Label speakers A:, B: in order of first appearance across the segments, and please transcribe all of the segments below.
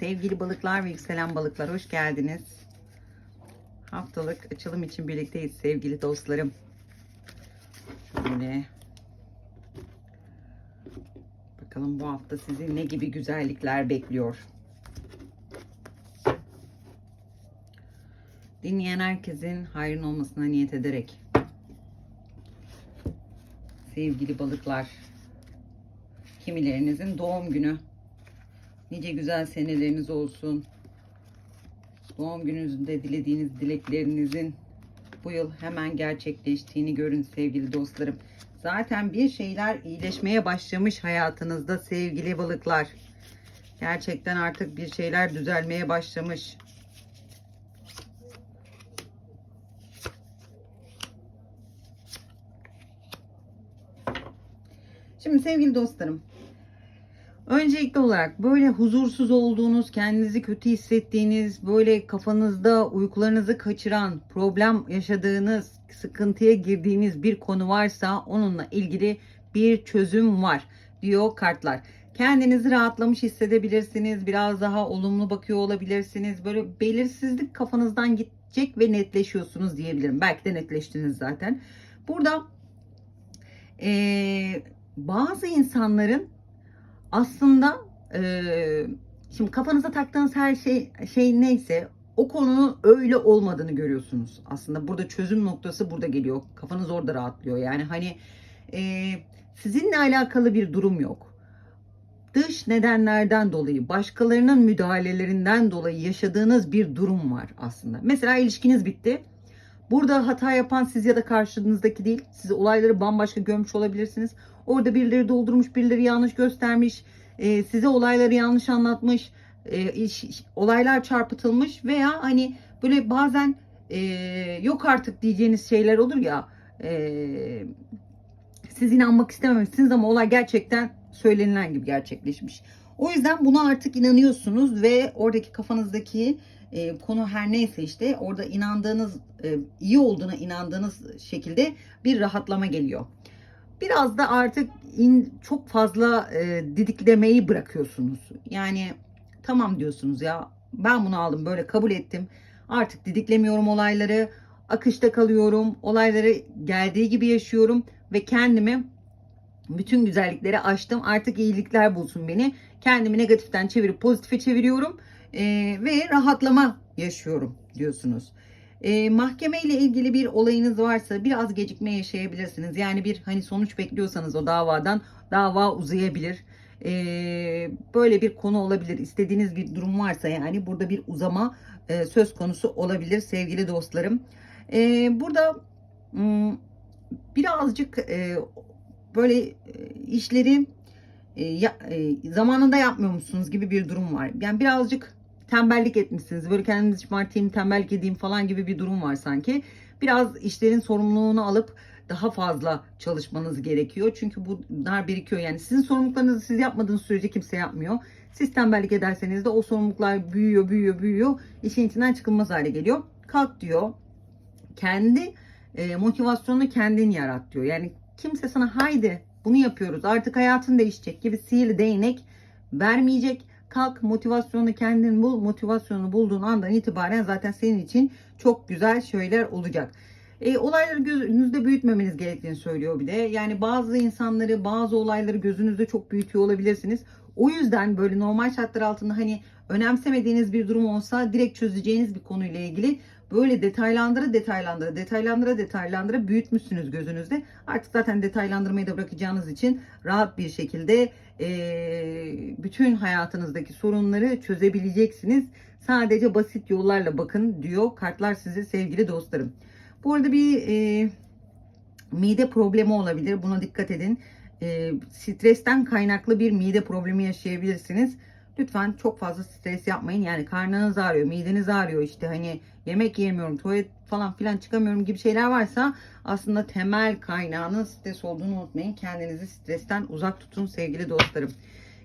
A: Sevgili balıklar ve yükselen balıklar hoş geldiniz. Haftalık açılım için birlikteyiz sevgili dostlarım. Şöyle. Bakalım bu hafta sizi ne gibi güzellikler bekliyor. Dinleyen herkesin hayrın olmasına niyet ederek. Sevgili balıklar. Kimilerinizin doğum günü. Nice güzel seneleriniz olsun. Doğum gününüzde dilediğiniz dileklerinizin bu yıl hemen gerçekleştiğini görün sevgili dostlarım. Zaten bir şeyler iyileşmeye başlamış hayatınızda sevgili balıklar. Gerçekten artık bir şeyler düzelmeye başlamış. Şimdi sevgili dostlarım, Öncelikli olarak böyle huzursuz olduğunuz, kendinizi kötü hissettiğiniz, böyle kafanızda uykularınızı kaçıran, problem yaşadığınız, sıkıntıya girdiğiniz bir konu varsa onunla ilgili bir çözüm var diyor kartlar. Kendinizi rahatlamış hissedebilirsiniz. Biraz daha olumlu bakıyor olabilirsiniz. Böyle belirsizlik kafanızdan gidecek ve netleşiyorsunuz diyebilirim. Belki de netleştiniz zaten. Burada ee, bazı insanların aslında e, şimdi kafanıza taktığınız her şey şey neyse o konunun öyle olmadığını görüyorsunuz. Aslında burada çözüm noktası burada geliyor. Kafanız orada rahatlıyor. Yani hani e, sizinle alakalı bir durum yok. Dış nedenlerden dolayı, başkalarının müdahalelerinden dolayı yaşadığınız bir durum var aslında. Mesela ilişkiniz bitti. Burada hata yapan siz ya da karşınızdaki değil. Siz olayları bambaşka gömmüş olabilirsiniz. Orada birileri doldurmuş, birileri yanlış göstermiş, e, size olayları yanlış anlatmış, e, iş, iş- olaylar çarpıtılmış veya hani böyle bazen e, yok artık diyeceğiniz şeyler olur ya. E, siz inanmak istememişsiniz ama olay gerçekten söylenilen gibi gerçekleşmiş. O yüzden buna artık inanıyorsunuz ve oradaki kafanızdaki e, konu her neyse işte orada inandığınız e, iyi olduğuna inandığınız şekilde bir rahatlama geliyor. Biraz da artık in, çok fazla e, didiklemeyi bırakıyorsunuz. Yani tamam diyorsunuz ya ben bunu aldım böyle kabul ettim. Artık didiklemiyorum olayları. Akışta kalıyorum. Olayları geldiği gibi yaşıyorum ve kendimi bütün güzellikleri açtım. Artık iyilikler bulsun beni. Kendimi negatiften çevirip pozitife çeviriyorum e, ve rahatlama yaşıyorum diyorsunuz. E, mahkeme ile ilgili bir olayınız varsa biraz gecikme yaşayabilirsiniz. Yani bir hani sonuç bekliyorsanız o davadan dava uzayabilir. E, böyle bir konu olabilir. İstediğiniz bir durum varsa yani burada bir uzama e, söz konusu olabilir sevgili dostlarım. E, burada m, birazcık e, böyle e, işleri e, ya- e, zamanında yapmıyormuşsunuz gibi bir durum var. Yani birazcık tembellik etmişsiniz. Böyle kendinizi şımartayım, tembellik edeyim falan gibi bir durum var sanki. Biraz işlerin sorumluluğunu alıp daha fazla çalışmanız gerekiyor. Çünkü bunlar birikiyor. Yani sizin sorumluluklarınızı siz yapmadığınız sürece kimse yapmıyor. Siz tembellik ederseniz de o sorumluluklar büyüyor, büyüyor, büyüyor. İşin içinden çıkılmaz hale geliyor. Kalk diyor. Kendi e, motivasyonunu kendin yarat diyor. Yani kimse sana haydi bunu yapıyoruz artık hayatın değişecek gibi sihirli değnek vermeyecek. Kalk motivasyonu kendin bul. Motivasyonu bulduğun andan itibaren zaten senin için çok güzel şeyler olacak. E, olayları gözünüzde büyütmemeniz gerektiğini söylüyor bir de. Yani bazı insanları, bazı olayları gözünüzde çok büyütüyor olabilirsiniz. O yüzden böyle normal şartlar altında hani önemsemediğiniz bir durum olsa direkt çözeceğiniz bir konuyla ilgili böyle detaylandıra detaylandıra detaylandıra detaylandıra büyütmüşsünüz gözünüzde. Artık zaten detaylandırmayı da bırakacağınız için rahat bir şekilde eee, bütün hayatınızdaki sorunları çözebileceksiniz. Sadece basit yollarla bakın diyor kartlar size sevgili dostlarım. Bu arada bir eee, mide problemi olabilir. Buna dikkat edin. Eee, stresten kaynaklı bir mide problemi yaşayabilirsiniz. Lütfen çok fazla stres yapmayın. Yani karnınız ağrıyor, mideniz ağrıyor işte hani yemek yemiyorum, tuvalet falan filan çıkamıyorum gibi şeyler varsa aslında temel kaynağının stres olduğunu unutmayın. Kendinizi stresten uzak tutun sevgili dostlarım.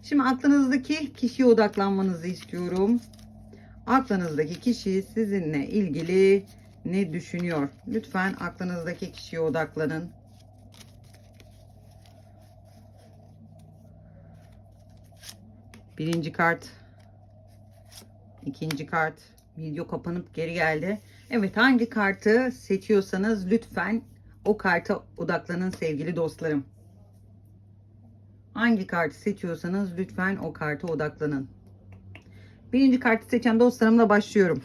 A: Şimdi aklınızdaki kişiye odaklanmanızı istiyorum. Aklınızdaki kişi sizinle ilgili ne düşünüyor? Lütfen aklınızdaki kişiye odaklanın. Birinci kart İkinci kart. Video kapanıp geri geldi. Evet hangi kartı seçiyorsanız lütfen o karta odaklanın sevgili dostlarım. Hangi kartı seçiyorsanız lütfen o karta odaklanın. Birinci kartı seçen dostlarımla başlıyorum.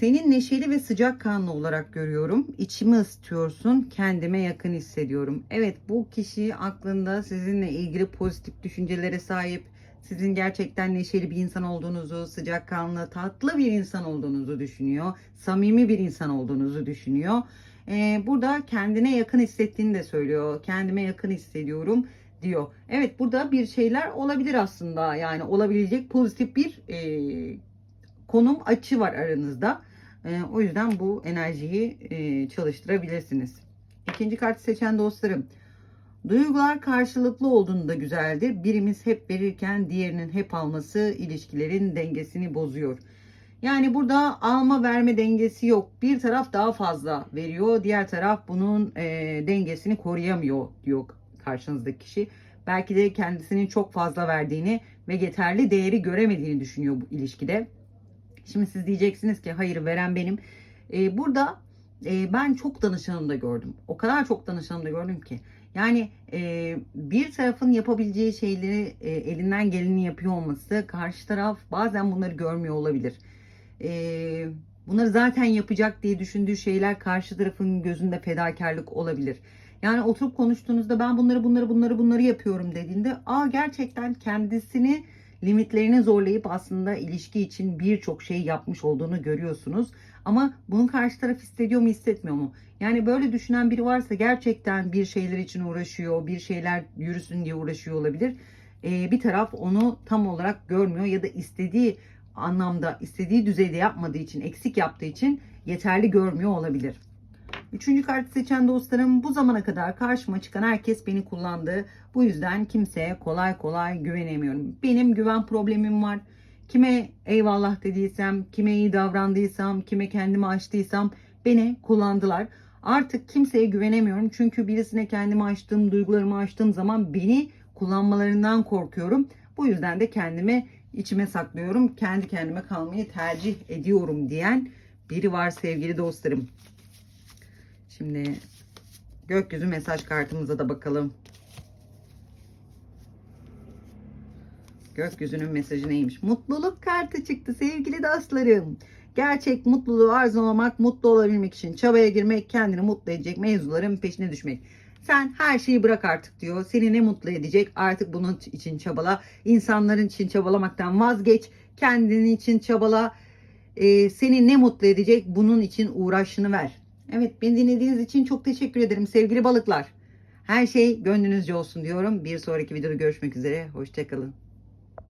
A: Senin neşeli ve sıcakkanlı olarak görüyorum. İçimi ısıtıyorsun, kendime yakın hissediyorum. Evet, bu kişi aklında sizinle ilgili pozitif düşüncelere sahip, sizin gerçekten neşeli bir insan olduğunuzu, sıcakkanlı, tatlı bir insan olduğunuzu düşünüyor. Samimi bir insan olduğunuzu düşünüyor. Ee, burada kendine yakın hissettiğini de söylüyor. Kendime yakın hissediyorum diyor. Evet burada bir şeyler olabilir aslında. Yani olabilecek pozitif bir e, konum açı var aranızda. E, o yüzden bu enerjiyi e, çalıştırabilirsiniz. İkinci kartı seçen dostlarım. Duygular karşılıklı olduğunda güzeldir. Birimiz hep verirken diğerinin hep alması ilişkilerin dengesini bozuyor. Yani burada alma verme dengesi yok. Bir taraf daha fazla veriyor, diğer taraf bunun e, dengesini koruyamıyor diyor karşınızdaki kişi. Belki de kendisinin çok fazla verdiğini ve yeterli değeri göremediğini düşünüyor bu ilişkide. Şimdi siz diyeceksiniz ki hayır veren benim. Ee, burada e, ben çok danışanım da gördüm. O kadar çok danışanım da gördüm ki. Yani e, bir tarafın yapabileceği şeyleri e, elinden geleni yapıyor olması karşı taraf bazen bunları görmüyor olabilir. E, bunları zaten yapacak diye düşündüğü şeyler karşı tarafın gözünde fedakarlık olabilir. Yani oturup konuştuğunuzda ben bunları bunları bunları bunları yapıyorum dediğinde aa gerçekten kendisini limitlerini zorlayıp aslında ilişki için birçok şey yapmış olduğunu görüyorsunuz. Ama bunun karşı taraf hissediyor mu hissetmiyor mu? Yani böyle düşünen biri varsa gerçekten bir şeyler için uğraşıyor, bir şeyler yürüsün diye uğraşıyor olabilir. Ee, bir taraf onu tam olarak görmüyor ya da istediği anlamda, istediği düzeyde yapmadığı için, eksik yaptığı için yeterli görmüyor olabilir. Üçüncü kartı seçen dostlarım bu zamana kadar karşıma çıkan herkes beni kullandı. Bu yüzden kimseye kolay kolay güvenemiyorum. Benim güven problemim var. Kime eyvallah dediysem, kime iyi davrandıysam, kime kendimi açtıysam beni kullandılar. Artık kimseye güvenemiyorum. Çünkü birisine kendimi açtığım, duygularımı açtığım zaman beni kullanmalarından korkuyorum. Bu yüzden de kendimi içime saklıyorum. Kendi kendime kalmayı tercih ediyorum diyen biri var sevgili dostlarım. Şimdi gökyüzü mesaj kartımıza da bakalım. Gökyüzünün mesajı neymiş? Mutluluk kartı çıktı sevgili dostlarım. Gerçek mutluluğu arzulamak, mutlu olabilmek için çabaya girmek, kendini mutlu edecek mevzuların peşine düşmek. Sen her şeyi bırak artık diyor. Seni ne mutlu edecek? Artık bunun için çabala. İnsanların için çabalamaktan vazgeç. Kendin için çabala. Ee, seni ne mutlu edecek? Bunun için uğraşını ver. Evet beni dinlediğiniz için çok teşekkür ederim sevgili balıklar. Her şey gönlünüzce olsun diyorum. Bir sonraki videoda görüşmek üzere. Hoşçakalın.